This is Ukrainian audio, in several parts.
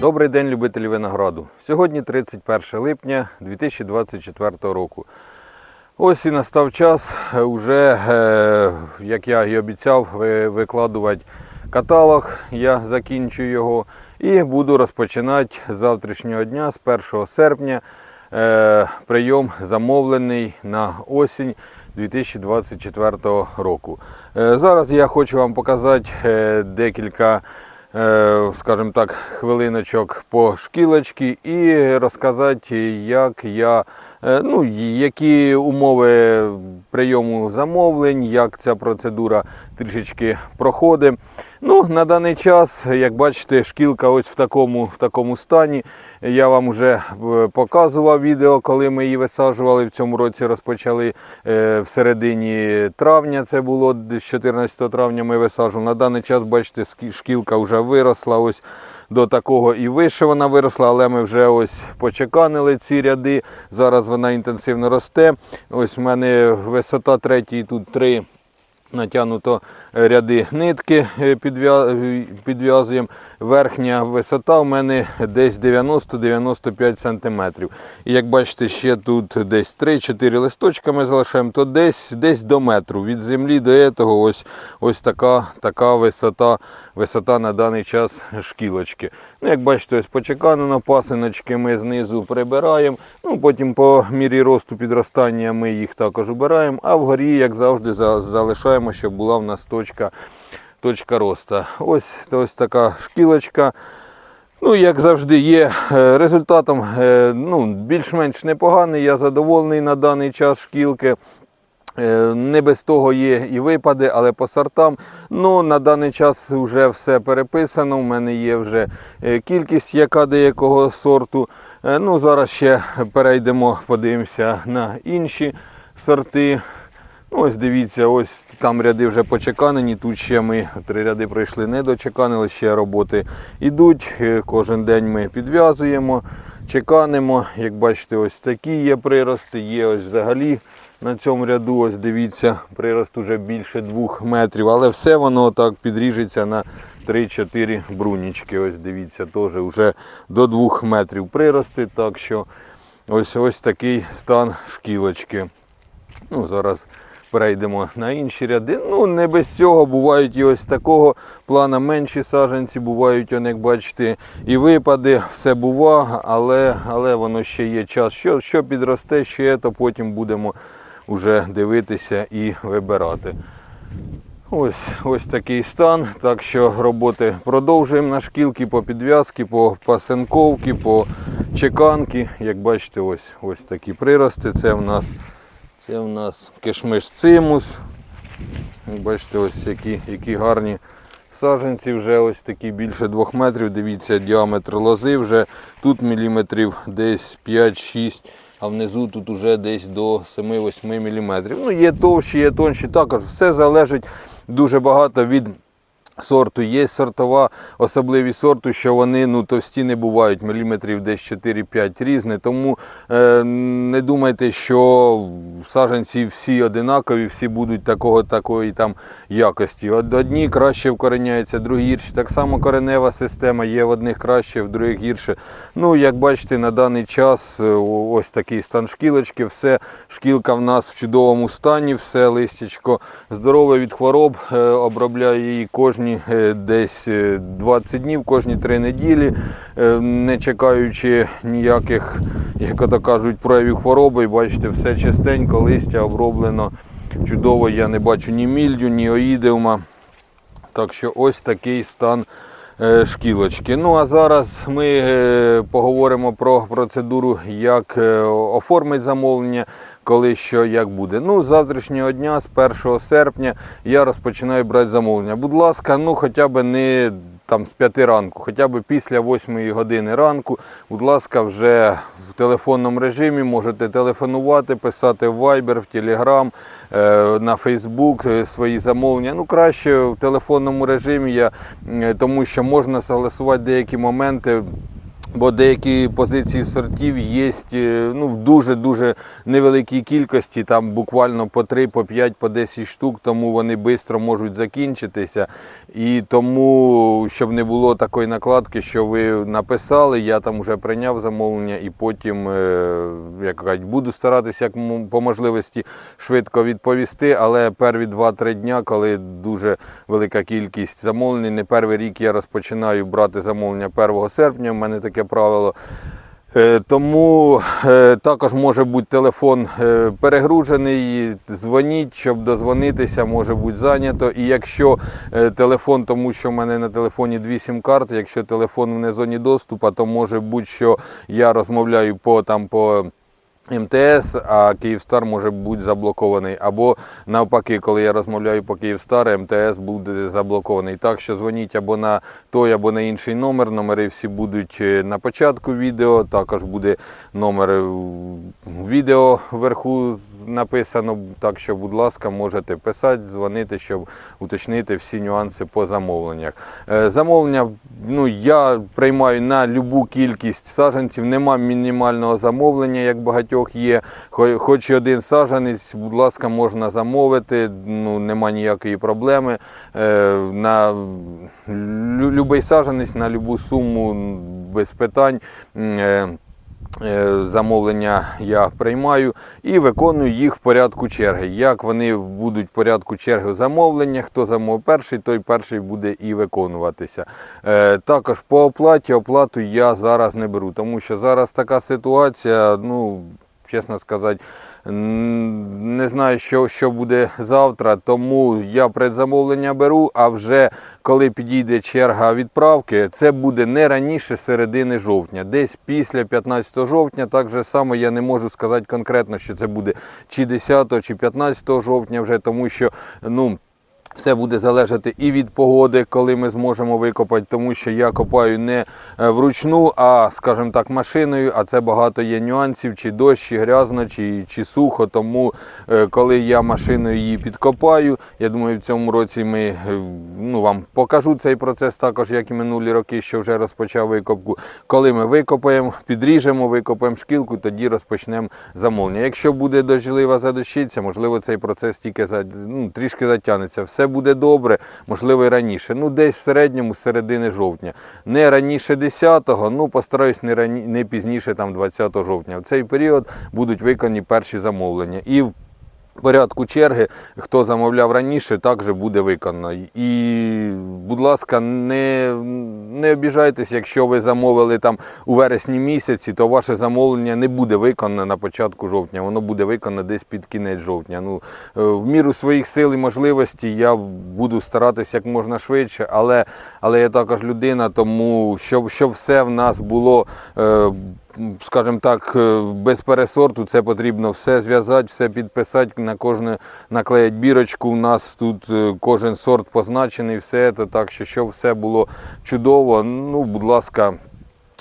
Добрий день, любителі винограду. Сьогодні 31 липня 2024 року. Ось і настав час е, уже, е, як я і обіцяв, викладувати каталог. Я закінчу його і буду розпочинати з завтрашнього дня, з 1 серпня, е, прийом замовлений на осінь 2024 року. Зараз я хочу вам показати декілька скажімо так, хвилиночок по шкілочці і розказати, як я, е, ну, які умови прийому замовлень, як ця процедура трішечки проходить. Ну, на даний час, як бачите, шкілка ось в такому, в такому стані. Я вам вже е, показував відео, коли ми її висаджували. В цьому році розпочали е, в середині травня. Це було десь 14 травня. Ми висаджували. На даний час, бачите, шкілка вже виросла. Ось до такого і вище вона виросла, але ми вже ось почеканили ці ряди. Зараз вона інтенсивно росте. Ось в мене висота третій, тут три натягнуто е, ряди нитки е, е, підв'язуємо. Верхня висота у мене десь 90-95 см. І як бачите, ще тут десь 3-4 листочка ми залишаємо, то десь, десь до метру. Від землі до цього ось, ось така, така висота, висота на даний час шкілочки. Ну, як бачите, ось почеканено, пасиночки ми знизу прибираємо. Ну, потім по мірі росту підростання ми їх також убираємо, а вгорі, як завжди, залишаємо, щоб була в нас точка, точка росту. Ось, ось така шкілочка. Ну, як завжди, є е, результатом е, ну, більш-менш непоганий. Я задоволений на даний час шкілки. Е, Не без того є і випади, але по сортам. Ну, на даний час вже все переписано. У мене є вже е, кількість, яка деякого сорту. Е, Ну, зараз ще перейдемо, подивимося на інші сорти. Ну, ось дивіться, ось там ряди вже почеканені. Тут ще ми три ряди пройшли, не дочеканили, ще роботи йдуть. Кожен день ми підв'язуємо, чеканимо. Як бачите, ось такі є прирости, є ось взагалі на цьому ряду. Ось дивіться, прирост уже більше двох метрів, але все воно так підріжеться на 3-4 брунічки. Ось дивіться, теж вже до 2 метрів прирости. Так що ось ось такий стан шкілочки. Ну, зараз перейдемо на інші ряди. Ну, не без цього бувають і ось такого плана менші саджанці, бувають, он, як бачите, і випади, все бува, але, але воно ще є час. Що, що підросте, ще то потім будемо вже дивитися і вибирати. Ось, ось такий стан. Так що роботи продовжуємо на шкілки по підв'язки, по пасенковки, по чеканки. Як бачите, ось, ось такі прирости. Це в нас це у нас кишмиш цимус. Як Бачите, ось які, які гарні саджанці, вже ось такі більше 2 метрів. Дивіться, діаметр лози вже тут міліметрів десь 5-6, а внизу тут уже десь до 7-8 міліметрів. Ну, є товщі, є тонші. Також все залежить дуже багато від сорту. Є сортова особливість сорту, що вони ну, товсті не бувають, міліметрів десь 4-5 різне. Тому е, не думайте, що саджанці всі одинакові, всі будуть такого, такої там якості. Од- Одні краще вкореняються, другі гірші. Так само коренева система є в одних краще, в других гірше. Ну, як бачите, на даний час е, ось такий стан шкілочки. Все, шкілка в нас в чудовому стані, все листячко здорове від хвороб. Е, Обробляю її кожні е, десь е, 20 днів, кожні 3 неділі, е, не чекаючи ніяких, як то кажуть, проявів хвороби. Бачите, все чистенько, листя оброблено чудово. Я не бачу ні мільдю, ні оїдеума. Так що ось такий стан е, шкілочки. Ну а зараз ми е, поговоримо про процедуру, як е, оформити замовлення, коли що як буде. Ну, з завтрашнього дня, з 1 серпня, я розпочинаю брати замовлення. Будь ласка, ну хоча б не там з 5 ранку, хоча б після 8 години ранку, будь ласка, вже в телефонному режимі можете телефонувати, писати в Viber, в Telegram, е, на Facebook е, свої замовлення. Ну, краще в телефонному режимі, я, е, тому що можна согласувати деякі моменти Бо деякі позиції сортів є ну, в дуже-дуже невеликій кількості, там буквально по 3, по 5, по 10 штук, тому вони швидко можуть закінчитися. І тому, щоб не було такої накладки, що ви написали, я там вже прийняв замовлення і потім е, як кажуть, буду старатися як по можливості швидко відповісти, але перві 2-3 дня, коли дуже велика кількість замовлень, не перший рік я розпочинаю брати замовлення 1 серпня, в мене таке правило. Е, Тому е, також може бути телефон е, перегружений, дзвоніть, щоб дозвонитися, може бути зайнято. І якщо телефон, тому що в мене на телефоні дві сім-карти, якщо телефон в зоні доступу, то може бути, що я розмовляю по там по. МТС, а Київстар може бути заблокований. Або навпаки, коли я розмовляю по Київстар, МТС буде заблокований. Так що дзвоніть або на той, або на інший номер. Номери всі будуть е, на початку відео. Також буде номер е, відео вверху написано. Так що, будь ласка, можете писати, дзвонити, щоб уточнити всі нюанси по замовленнях. Е, Замовлення ну, я приймаю на любу кількість саджанців. Нема мінімального замовлення, як багатьох є. Хоч і один саджанець, будь ласка, можна замовити, ну, нема ніякої проблеми. Е, На любий саджанець, на любу суму без питань. Е, Замовлення я приймаю і виконую їх в порядку черги. Як вони будуть в порядку черги замовлення, хто замовив перший, той перший буде і виконуватися. Е, Також по оплаті оплату я зараз не беру, тому що зараз така ситуація, ну, чесно сказати, не знаю, що, що буде завтра, тому я предзамовлення беру, а вже коли підійде черга відправки, це буде не раніше середини жовтня. Десь після 15 жовтня, так же само я не можу сказати конкретно, що це буде чи 10, чи 15 жовтня вже, тому що, ну. Все буде залежати і від погоди, коли ми зможемо викопати, тому що я копаю не е, вручну, а, скажімо так, машиною, а це багато є нюансів, чи дощ, чи грязно, чи, чи сухо. Тому е, коли я машиною її підкопаю, я думаю, в цьому році ми е, ну, вам покажу цей процес також, як і минулі роки, що вже розпочав викопку. Коли ми викопаємо, підріжемо, викопаємо шкілку, тоді розпочнемо замовлення. Якщо буде дощлива задощиця, можливо, цей процес тільки ну, трішки затягнеться. Все буде добре, можливо, і раніше. Ну, десь в середньому з середини жовтня. Не раніше 10-го, ну постараюсь не рані, не пізніше там 20 жовтня. В цей період будуть виконані перші замовлення. І порядку черги, хто замовляв раніше, також буде виконано. І, будь ласка, не, не обіжайтесь, якщо ви замовили там у вересні місяці, то ваше замовлення не буде виконано на початку жовтня, воно буде виконано десь під кінець жовтня. Ну, е, в міру своїх сил і можливостей я буду старатися як можна швидше, але, але я також людина, тому щоб, щоб все в нас було. Е, скажімо так, е, без пересорту це потрібно все зв'язати, все підписати, на кожне наклеїть бірочку. У нас тут е, кожен сорт позначений, все це, так що щоб все було чудово. Ну, будь ласка.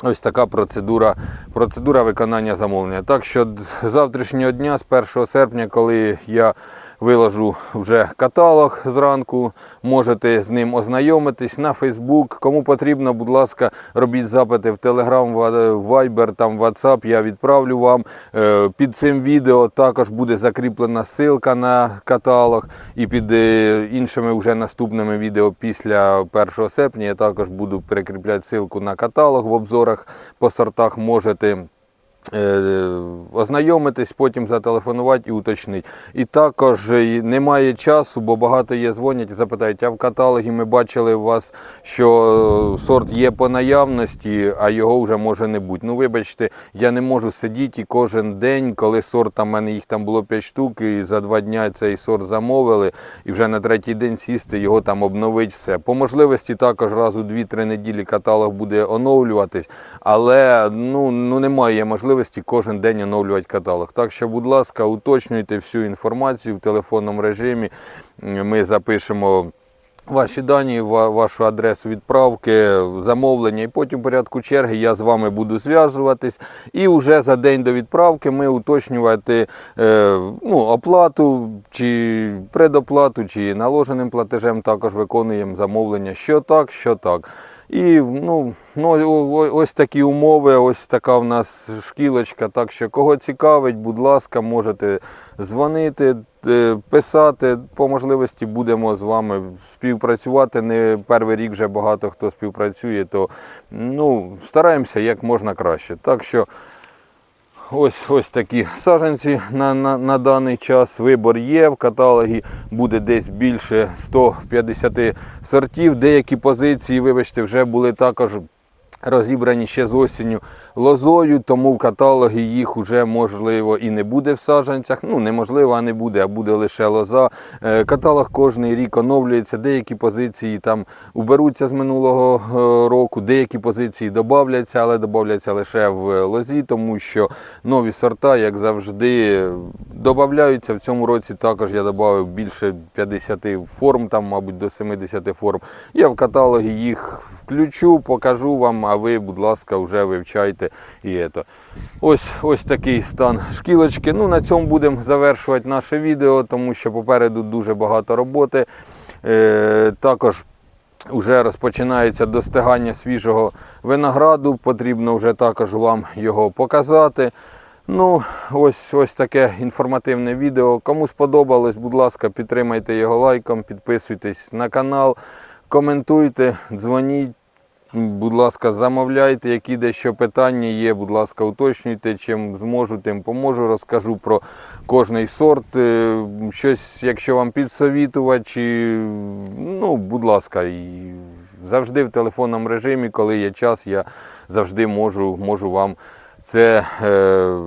Ось така процедура, процедура виконання замовлення. Так що з завтрашнього дня, з 1 серпня, коли я виложу вже каталог зранку, можете з ним ознайомитись на Фейсбук. Кому потрібно, будь ласка, робіть запити в Telegram, Viber, там WhatsApp, я відправлю вам. Е, Під цим відео також буде закріплена ссылка на каталог. І під е, іншими вже наступними відео після 1 серпня я також буду прикріпляти ссылку на каталог в обзорах по сортах. Можете ознайомитись, потім зателефонувати і уточнити. І також е, немає часу, бо багато є дзвонять і запитають, а в каталогі ми бачили у вас, що е, сорт є по наявності, а його вже може не бути. Ну, вибачте, я не можу сидіти і кожен день, коли сорт там, мене їх там було 5 штук, і за два дня цей сорт замовили, і вже на третій день сісти, його там обновити все. По можливості також раз у 2-3 неділі каталог буде оновлюватись, але ну, ну немає можливості кожен день оновлювати каталог. Так що, будь ласка, уточнюйте всю інформацію в телефонному режимі. Ми запишемо. Ваші дані, вашу адресу відправки, замовлення, і потім в порядку черги я з вами буду зв'язуватись. І вже за день до відправки ми уточнювати е, ну, оплату чи предоплату, чи наложеним платежем також виконуємо замовлення, що так, що так. І ну, ну, ось такі умови, ось така в нас шкілочка. Так що кого цікавить, будь ласка, можете дзвонити, писати. По можливості будемо з вами співпрацювати. Не перший рік вже багато хто співпрацює, то ну, стараємося як можна краще. Так що Ось ось такі саджанці на, на, на даний час. Вибор є. В каталогі буде десь більше 150 сортів. Деякі позиції, вибачте, вже були також розібрані ще з осінню лозою, тому в каталогі їх вже можливо і не буде в саджанцях. Ну, неможливо, а не буде, а буде лише лоза. Е, Каталог кожний рік оновлюється. Деякі позиції там уберуться з минулого е, року, деякі позиції додавляться, але додавляться лише в лозі, тому що нові сорта, як завжди, додаються. В цьому році також я додав більше 50 форм, там, мабуть, до 70 форм. Я в каталогі їх включу, покажу вам, а ви, будь ласка, вже вивчайте і це. Ось, ось такий стан шкілочки. Ну, на цьому будемо завершувати наше відео, тому що попереду дуже багато роботи. Е, також вже розпочинається достигання свіжого винограду. Потрібно вже також вам його показати. Ну, ось, ось таке інформативне відео. Кому сподобалось, будь ласка, підтримайте його лайком, підписуйтесь на канал, коментуйте, дзвоніть. Будь ласка, замовляйте, які дещо питання є, будь ласка, уточнюйте, чим зможу, тим поможу. Розкажу про кожний сорт. Е, Щось, якщо вам підсовітувати, чи ну, будь ласка, завжди в телефонному режимі, коли є час, я завжди можу, можу вам це е,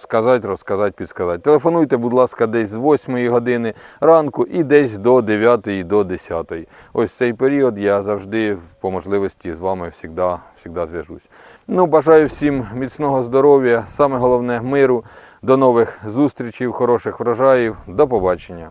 сказати, розказати, підсказати. Телефонуйте, будь ласка, десь з 8 години ранку і десь до 9 до 10. Ось цей період я завжди по можливості з вами завжди, завжди зв'яжусь. Ну, бажаю всім міцного здоров'я, саме головне миру. До нових зустрічей, хороших врожаїв. До побачення.